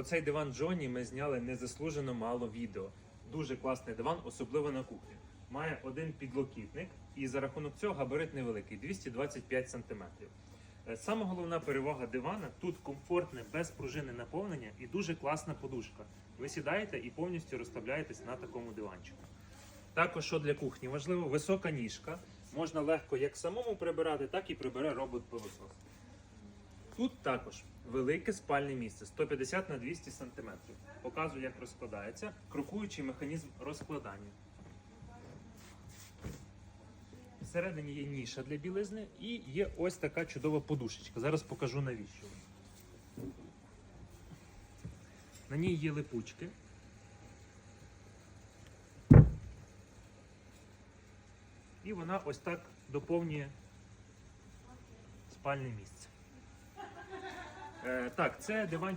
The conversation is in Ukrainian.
Про цей диван Джоні ми зняли незаслужено мало відео. Дуже класний диван, особливо на кухні. Має один підлокітник, і за рахунок цього габарит невеликий 225 см. Саме головна перевага дивана тут комфортне безпружинне наповнення і дуже класна подушка. Ви сідаєте і повністю розставляєтесь на такому диванчику. Також, що для кухні важливо, висока ніжка. Можна легко як самому прибирати, так і прибере робот-пилосос. Тут також велике спальне місце 150 на 200 см. Показую, як розкладається, крокуючий механізм розкладання. Всередині є ніша для білизни і є ось така чудова подушечка. Зараз покажу навіщо. На ній є липучки. І вона ось так доповнює спальне місце. Е, так, це диван